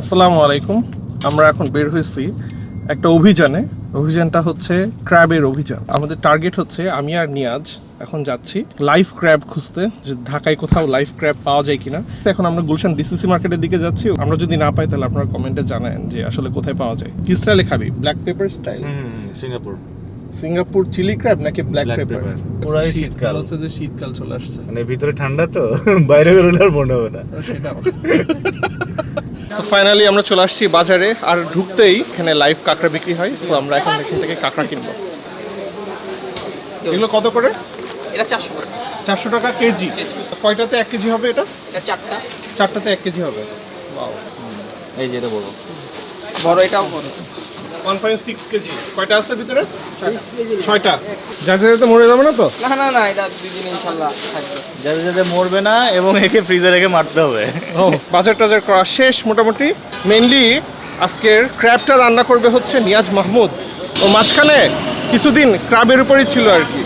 আসসালামু আলাইকুম। আমরা এখন বের হয়েছি একটা অভিযানে। অভিযানটা হচ্ছে ক্র্যাবের অভিযান। আমাদের টার্গেট হচ্ছে আমি আর নিয়াজ এখন যাচ্ছি লাইফ ক্র্যাব খুঁজতে যে ঢাকায় কোথাও লাইফ ক্র্যাব পাওয়া যায় কিনা। এখন আমরা গুলশান ডিসিসি মার্কেটের দিকে যাচ্ছি। আমরা যদি না পাই তাহলে আপনারা কমেন্টে জানান যে আসলে কোথায় পাওয়া যায়। কি স্টাইলে খাবি black pepper style Singapore. Singapore chilli crab নাকি ব্ল্যাক পেপার। পুরাই শীতকাল। হচ্ছে যে শীতকাল চলে আসছে। মানে ভিতরে ঠান্ডা তো বাইরে বেরোলে আর মনে হবে না। সেটাও। তো ফাইনালি আমরা চলে আসছি বাজারে আর ঢুকতেই এখানে লাইভ কাঁকড়া বিক্রি হয় সো আমরা এখন এখান থেকে কাঁকড়া কিনবো। এগুলো কত করে? এটা চারশো করে। চারশো টাকা কেজি। কয়টাতে এক কেজি হবে এটা? এটা চারটা। চারটাতে এক কেজি হবে। এই যে এটা বড়। বড় এটাও বড়। One point six KG. কয়টা আছে ভিতরে? ছয়টা। যাতে যাতে মরে যাবে না তো? না না না এটা দুই দিন ইনশাল্লাহ থাকবে। যাতে যাতে মরবে না এবং একে ফ্রিজে রেখে মারতে হবে। ও বাজার টাজার করা শেষ মোটামুটি। মেনলি আজকের ক্র্যাবটা রান্না করবে হচ্ছে নিয়াজ মাহমুদ। ও মাঝখানে কিছুদিন ক্র্যাবের উপরেই ছিল আর কি।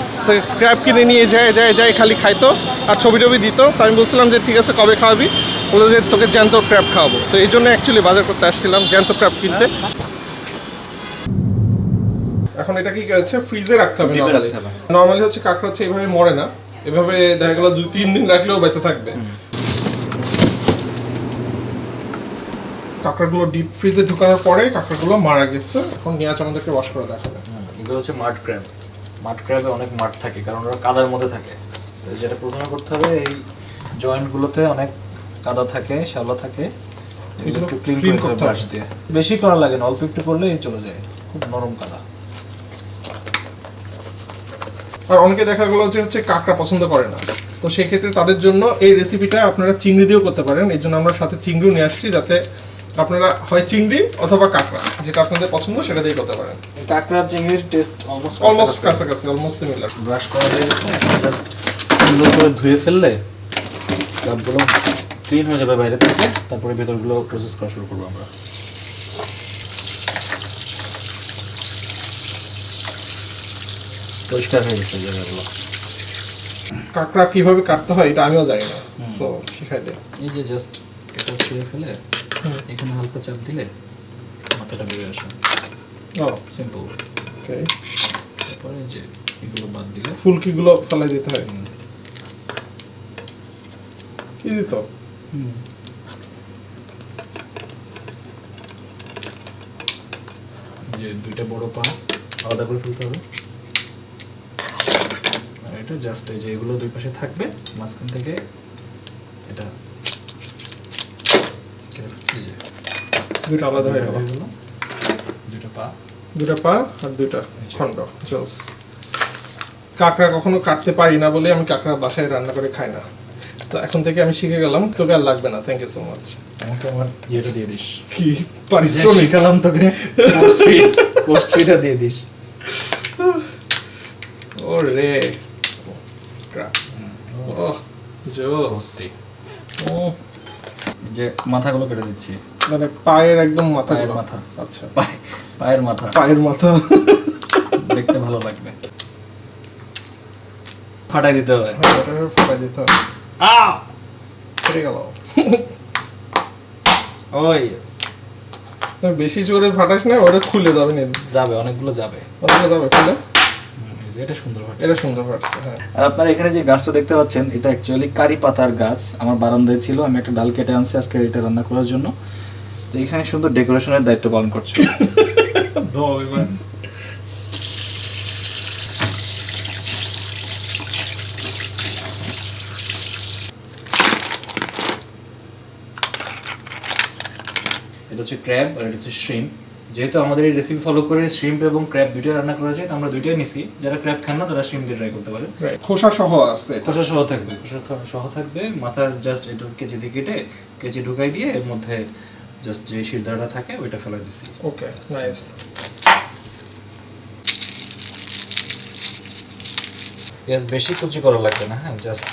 ক্র্যাব কিনে নিয়ে যায় যায় যায় খালি খাইতো আর ছবি টবি দিত। তো আমি বলছিলাম যে ঠিক আছে কবে খাওয়াবি? বলল যে তোকে জ্যান্ত ক্র্যাব খাওয়াবো। তো এই জন্য অ্যাকচুয়ালি বাজার করতে আসছিলাম জ্যান্ত ক্র্যাব কিনতে। এখন এটা কি হচ্ছে? ফ্রিজে রাখতে হবে নর্মালি হচ্ছে কাঁকড়া হচ্ছে এইভাবে মরে না। এভাবে দেখা গেল দুই তিন দিন রাখলেও বেঁচে থাকবে। কাঁকড়াগুলো ডিপ ফ্রিজে ঢোকানোর পরে কাঁকড়াগুলো মারা গেছে। এখন নিয়াজ আমাদেরকে ওয়াশ করে দেখাবে। এগুলো হচ্ছে মাড ক্র্যাব মাড ক্র্যাবে অনেক মাঠ থাকে কারণ ওরা কাদার মধ্যে থাকে। যেটা প্রথমে করতে হবে এই জয়েন্টগুলোতে অনেক কাদা থাকে শ্যাওলা থাকে এগুলো একটু ক্লিন করতে হবে। ব্রাশ দিয়ে। বেশি করা লাগে না অল্প একটু করলে চলে যায়। খুব নরম কাদা। আর অনেকে দেখা গেলো যে হচ্ছে কাঁকড়া পছন্দ করে না। তো সেক্ষেত্রে তাদের জন্য এই রেসিপিটা আপনারা চিংড়ি দিয়েও করতে পারেন। এই জন্য আমরা সাথে চিংড়িও নিয়ে আসছি যাতে আপনারা হয় চিংড়ি অথবা কাঁকড়া যেটা আপনাদের পছন্দ সেটা দিয়ে করতে পারেন। কাঁকড়া চিংড়ির টেস্ট অলমোস্ট অলমোস্ট কাছাকাছি অলমোস্ট সিমিলার ব্রাশ করা হয়ে গেছে জাস্ট সুন্দর করে ধুয়ে ফেললে সবগুলো ক্লিন হয়ে যাবে বাইরে থেকে। তারপরে ভেতরগুলো প্রসেস করা শুরু করব আমরা। পরিষ্কার হয়ে গেছে জায়গাগুলো। কাঁকড়া কীভাবে কাটতে হয় এটা আমিও জানি না। সো শিখাই দেয় এই যে জাস্ট এটা ছিঁড়ে ফেলে এখানে হালকা চাপ দিলে মাথাটা বেরিয়ে আসে। ও। সিম্পল ওকে তারপরে যে এগুলো বাদ দিলে। ফুলকিগুলো ফেলাই দিতে হয়। কি দিত যে দুইটা বড় পা আলাদা করে ফেলতে হবে। এটা জাস্ট এই যে এগুলো দুই পাশে থাকবে মাঝখান থেকে এটা। দুইটা আলাদা হয়ে গেল। এগুলো, দুইটা পা। দুটা পা আর দুইটা খণ্ড জোস কাঁকড়া কখনো কাটতে পারি না বলে আমি কাঁকড়া বাসায় রান্না করে খাই না। তো এখন থেকে আমি শিখে গেলাম তোকে আর লাগবে না থ্যাংক ইউ সো মাচ আমাকে আমার ইয়েটা দিয়ে দিস। কি পারিশ্রমিক? শিখালাম তোকে কোর্স ফিটা দিয়ে দিস। ও ও। যে মাথাগুলো কেটে দিচ্ছি। মানে পায়ের একদম মাথা পায়ের মাথা। আচ্ছা। পায়ে- পায়ের মাথা। পায়ের মাথা। দেখতে ভালো লাগবে। ফাটাই দিতে হবে। ফাটাই দিতে হবে। ফেটে গেল। ওই বেশি জোরে ফাটাস না ওটা খুলে যাবে না যাবে অনেকগুলো যাবে। ওটা যাবে খুলে। এই এটা সুন্দর। এটা সুন্দর ফাটছে হ্যাঁ। আর আপনারা এখানে যে গাছটা দেখতে পাচ্ছেন এটা অ্যাকচুয়ালি কারি পাতার গাছ। আমার বারান্দায় ছিল আমি একটা ডাল কেটে আনছি আজকে এটা রান্না করার জন্য। তো এখানে সুন্দর ডেকোরেশনের দায়িত্ব পালন করছে। এটা হচ্ছে ক্র্যাব আর এটা হচ্ছে শ্রিম্প যেহেতু আমাদের এই রেসিপি ফলো করে শ্রিম্প এবং ক্র্যাব দুইটা রান্না করা যায় তো আমরা দুইটাই নিছি। যারা ক্র্যাব খান না তারা শ্রিম্প দিয়ে ট্রাই করতে পারে। খোসা সহ আছে খোসা সহ থাকবে খোসা সহ থাকবে। মাথার জাস্ট এটা কেচি দিয়ে কেটে কেচি ঢুকাই দিয়ে এর মধ্যে জাস্ট যে শিরদাঁড়া থাকে ওইটা ফেলে দিচ্ছি ওকে নাইস পেঁয়াজ বেশি কুচি করা লাগবে না হ্যাঁ? জাস্ট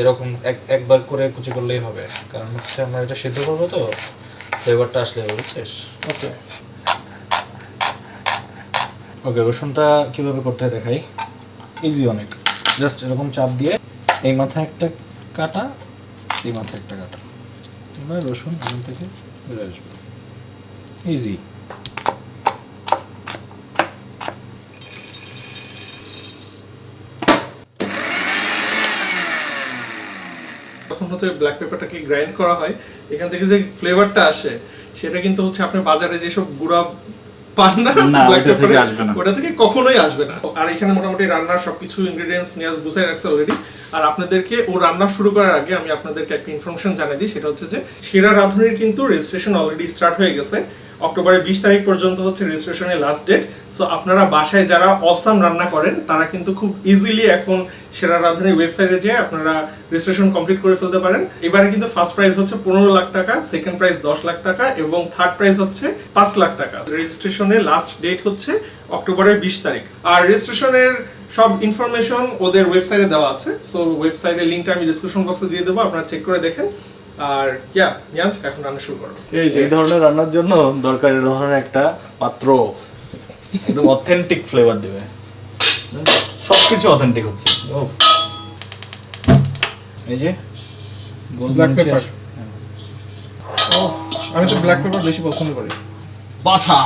এরকম এক একবার করে কুচি করলেই হবে। কারণ হচ্ছে আমরা এটা সিদ্ধ করব তো ফ্লেভারটা আসলে বুঝছিস ওকে ওকে রসুনটা কীভাবে করতে হয় দেখাই। ইজি অনেক। জাস্ট এরকম চাপ দিয়ে এই মাথায় একটা কাটা এই মাথায় একটা কাটা। এবার রসুন এখান থেকে বের আসবে। ইজি যখন হচ্ছে ব্ল্যাক পেপারটাকে গ্রাইন্ড করা হয় এখান থেকে যে ফ্লেভারটা আসে সেটা কিন্তু হচ্ছে আপনি বাজারে যেসব গুঁড়া পান না। ওটা থেকে কখনোই আসবে না। আর এখানে মোটামুটি রান্নার সবকিছু ইনগ্রেডিয়েন্টস নিয়ে গুছাই রাখছে অলরেডি আর আপনাদেরকে ও রান্না শুরু করার আগে আমি আপনাদেরকে একটা ইনফরমেশন জানিয়ে দিই সেটা হচ্ছে যে সেরা রাঁধুনির কিন্তু রেজিস্ট্রেশন অলরেডি স্টার্ট হয়ে গেছে। অক্টোবরের বিশ তারিখ পর্যন্ত হচ্ছে রেজিস্ট্রেশনের লাস্ট ডেট সো আপনারা বাসায় যারা অসাম রান্না করেন, তারা কিন্তু খুব ইজিলি এখন সেরা রাঁধুনির ওয়েবসাইটে যেয়ে আপনারা রেজিস্ট্রেশন কমপ্লিট করে ফেলতে পারেন। এবারে কিন্তু ফার্স্ট প্রাইজ হচ্ছে পনেরো লাখ টাকা সেকেন্ড প্রাইজ দশ লাখ টাকা এবং থার্ড প্রাইজ হচ্ছে পাঁচ লাখ টাকা। রেজিস্ট্রেশনের লাস্ট ডেট হচ্ছে অক্টোবরের বিশ তারিখ। আর রেজিস্ট্রেশনের সব ইনফরমেশন ওদের ওয়েবসাইটে দেওয়া আছে। সো ওয়েবসাইটের লিঙ্কটা আমি ডিসক্রিপশন বক্সে দিয়ে দেবো, আপনারা চেক করে দেখেন। আর ইয়া নিয়াজ এখন রান্না শুরু করো। এই যে এই ধরনের রান্নার জন্য দরকার এই ধরনের একটা পাত্র একদম অথেন্টিক ফ্লেভার দেবে। সবকিছু অথেন্টিক হচ্ছে। উফ। এই যে Black pepper। আমি তো ব্ল্যাক পেপার বেশি পছন্দ করি। বাছা।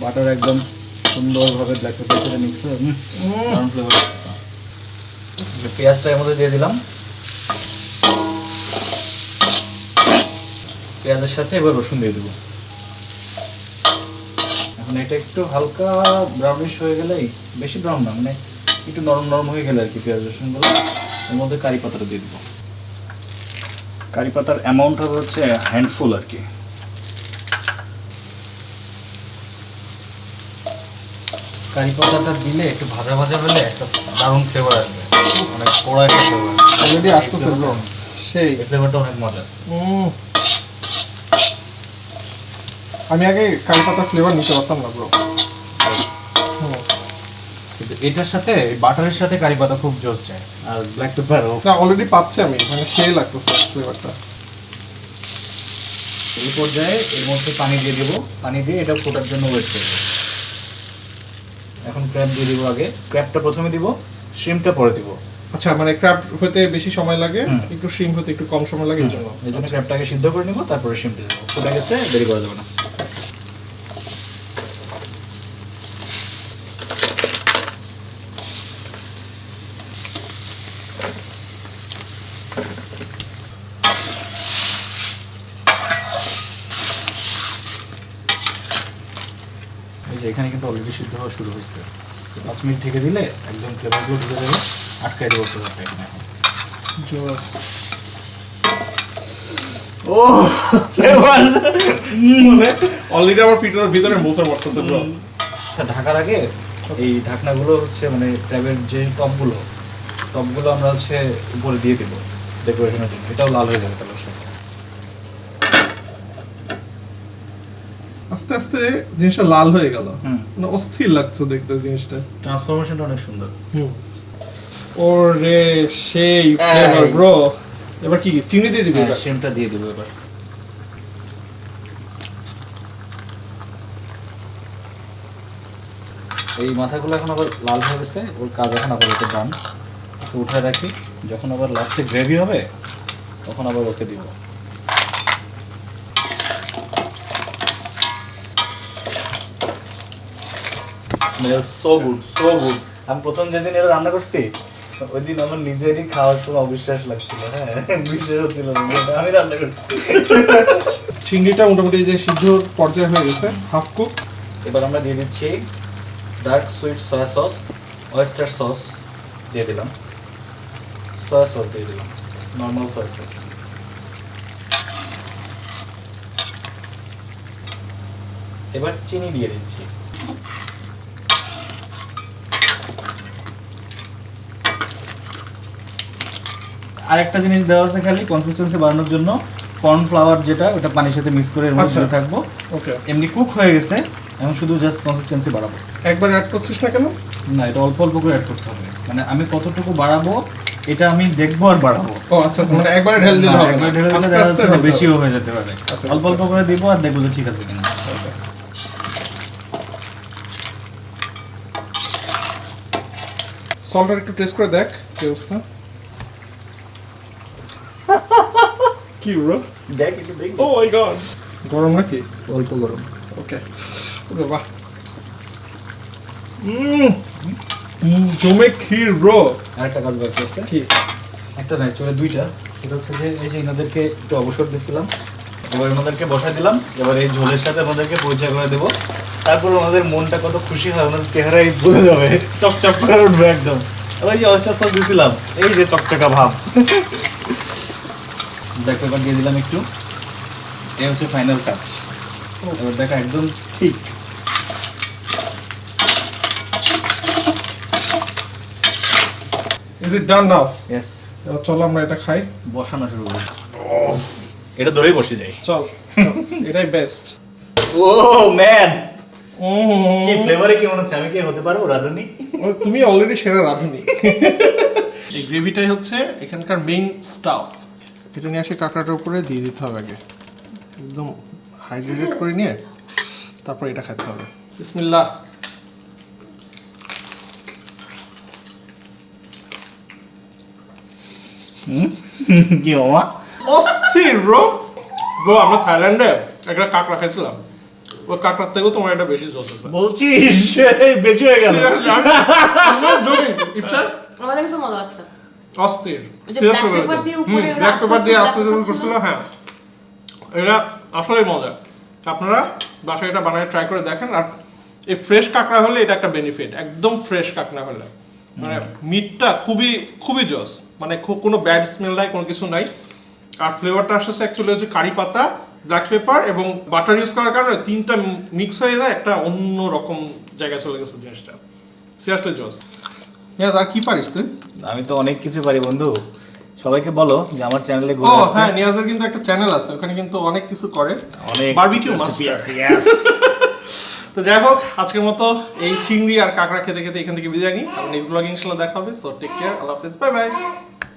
বাটার একদম সুন্দরভাবে ব্ল্যাক পেপার সাথে মিক্স হয়ে ফ্লেভার পেঁয়াজটা এর মধ্যে দিয়ে দিলাম। পেঁয়াজের সাথে এবার রসুন দিয়ে দেবো। এখন এটা একটু হালকা ব্রাউনিশ হয়ে গেলেই, বেশি ব্রাউন না মানে একটু নরম নরম হয়ে গেলে আর কি পেঁয়াজ, রসুনগুলো, এর মধ্যে কারি পাতাটা দিয়ে দেবো। কারি পাতার অ্যামাউন্ট হবে হচ্ছে হ্যান্ডফুল আর কি। কারি পাতাটা দিলে একটু ভাজা ভাজা হলে একটা দারুণ ফ্লেভার আসবে। অনেক কড়া একটা ফ্লেভার অলরেডি আসতেছে ব্রো সেই ফ্লেভারটা অনেক মজা আমি আগে কারি পাতা ফ্লেভার নিতে পারতাম না ব্রো কিন্তু এটার সাথে বাটারের সাথে কারি পাতা খুব জোস যায় আর ব্ল্যাক পেপারও না অলরেডি পাচ্ছি আমি। মানে সেই লাগতেছে ফ্লেভারটা এই পর্যায়ে এর মধ্যে পানি দিয়ে দেবো। পানি দিয়ে এটা ফোটার জন্য ওয়েট করব। এখন ক্র্যাব দিয়ে দিব আগে। ক্র্যাবটা প্রথমে দিব। শ্রিমটা পরে দিব। আচ্ছা মানে ক্র্যাব হতে বেশি সময় লাগে একটু শিম হতে একটু কম সময় লাগে এই জন্য। এই জন্য ক্র্যাবটাকে সিদ্ধ করে নেব তারপরে শ্রিমটা দেবো। ফুটে গেছে দেরি করা যাবে না। এখানে কিন্তু অলরেডি সিদ্ধ হওয়া শুরু হয়েছে। পাঁচ মিনিট ঢেকে দিলে একদম ফ্লেভারগুলো ঢুকে যাবে আটকাই দেবো ফ্লেভারটা এখানে। এখন জোস ও ফ্লেভার মানে অলরেডি আমার পিঠের ভিতরে মোচড় পড়তেছে ব্রো ঢাকার আগে এই ঢাকনাগুলো হচ্ছে মানে ট্যাবের যে টপগুলো টপগুলো আমরা হচ্ছে উপরে দিয়ে দেবো ডেকোরেশনের জন্য। এটাও লাল হয়ে যাবে কালার সাথে আস্তে আস্তে জিনিসটা লাল হয়ে গেল। মানে অস্থির লাগছে দেখতে জিনিসটা। ট্রান্সফরমেশনটা অনেক সুন্দর। ওরে সেই ফ্লেভার। ব্রো এবার কি চিনি দিয়ে দিবি হ্যাঁ এবার? সেমটা দিয়ে দেবো এবার। এই মাথাগুলো এখন আবার লাল হয়ে গেছে ওর কাজ এখন আবার ওকে ডান তো উঠায় রাখি যখন আবার লাস্টে গ্রেভি হবে তখন আবার ওকে দিব। Smell so good so good আমি প্রথম যেদিন এটা রান্না করছি ওই দিন আমার নিজেরই খাওয়ার সময় অবিশ্বাস লাগছিল হ্যাঁ? বিশ্বাস হচ্ছিল আমি রান্না করছি। চিংড়িটা মোটামুটি যে সিদ্ধর পর্যায়ে হয়ে গেছে হাফ কুক এবার আমরা দিয়ে দিচ্ছি dark sweet soya sauce oyster sauce দিয়ে দিলাম। সয়া সস দিয়ে দিলাম নর্মাল সয়া সস এবার চিনি দিয়ে দিচ্ছি। আরেকটা জিনিস দেওয়া আছে খালি কনসিস্টেন্সি বাড়ানোর জন্য। কর্নফ্লাওয়ার যেটা ওটা পানির সাথে মিক্স করে এর মধ্যে আচ্ছা। থাকব। ওকে এমনি কুক হয়ে গেছে এখন শুধু জাস্ট কনসিস্টেন্সি বাড়াবো। একবার অ্যাড করছিস না কেন? না এটা অল্প অল্প করে অ্যাড করতে হবে। মানে আমি কতটুকু বাড়াবো এটা আমি দেখব আর বাড়াবো। ও আচ্ছা আচ্ছা মানে একবারে ঢেল দিলে হবে না। ঢেলে দিলে আস্তে আস্তে বেশিও হয়ে যেতে পারে। আচ্ছা, অল্প অল্প করে দিব আর দেখব ঠিক আছে কিনা. সল্টটা একটু টেস্ট করে দেখ কি অবস্থা? কি ব্রো দেখ একটু দেখ। ও মাই গড গরম নাকি? অল্প গরম। ওকে ওকে বাহ জমে ক্ষীর ব্রো আরেকটা কাজ বাকি আছে। কি? একটা নাই চলে দুইটা। সেটা হচ্ছে যে এই যে এনাদেরকে একটু অবসর দিছিলাম। এবার ওনাদেরকে বসাই দিলাম। এবার এই ঝোলের সাথে ওনাদেরকে পরিচয় করে দেবো। তারপর ওনাদের মনটা কত খুশি হয় ওনাদের চেহারাই বোঝা যাবে। চকচক করে উঠবে একদম। ওই যে অয়েস্টার সস দিছিলাম এই যে চকচকা ভাব। ব্ল্যাক পেপার দিয়ে দিলাম একটু। এই হচ্ছে ফাইনাল টাচ এবার দেখা একদম ঠিক। Is it done now yes এবার চলো আমরা এটা খাই। বসানো শুরু করি। এটা ধরেই বসে যাই। চল এটাই বেস্ট ও ম্যান কি ফ্লেভারে কি মনে হচ্ছে? আমি কি হতে পারব? রাধুনি? তুমি অলরেডি সেরা রাঁধুনি। এই গ্রেভিটাই হচ্ছে এখানকার মেইন স্টাফ এটা নিয়ে আসে কাঁকড়াটার উপরে দিয়ে দিতে হবে আগে। একদম হাইড্রেটেড করে নিয়ে তারপর এটা খেতে হবে। বিসমিল্লাহ। কি অস্থির ব্রো ব্রো আমরা থাইল্যান্ডে একটা কাঁকড়া খাইছিলাম ওই কাঁকড়ার থেকেও তোমার এটা বেশি জোস বলছিস এই বেশি হয়ে গেল। আমাদের কাছে মজা লাগছে। অস্থির ব্ল্যাক পেপার দিয়ে আস্তে আস্তে করছিল হ্যাঁ। এটা আসলেই মজা। আপনারা বাসায় এটা বানায় ট্রাই করে দেখেন আর এই ফ্রেশ কাঁকড়া হলে এটা একটা বেনিফিট একদম ফ্রেশ কাঁকড়া হলে। মানে মিটটা খুবই খুবই জস মানে খুব কোনো ব্যাড স্মেল নাই কোনো কিছু নাই। আর ফ্লেভারটা আসছে অ্যাকচুয়ালি হচ্ছে কারি পাতা ব্ল্যাক পেপার এবং বাটার ইউজ করার কারণে তিনটা মিক্স হয়ে যায় একটা অন্য রকম জায়গায় চলে গেছে জিনিসটা। সিরিয়াসলি জস। হ্যাঁ আর কি পারিস তুই? আমি তো অনেক কিছু পারি বন্ধু। সবাইকে বলো যে আমার চ্যানেলে ঘুরে আসতে। হ্যাঁ নিয়াজের কিন্তু একটা চ্যানেল আছে ওখানে কিন্তু অনেক কিছু করে। অনেক বারবিকিউ মাস্টার তো যাই হোক আজকের মতো এই চিংড়ি আর কাঁকড়া খেতে খেতে এখান থেকে বিদায় নিই। নেক্সট ব্লগ ইনশাআল্লাহ দেখা হবে সো টেক কেয়ার আল্লাহ হাফেজ বাই বাই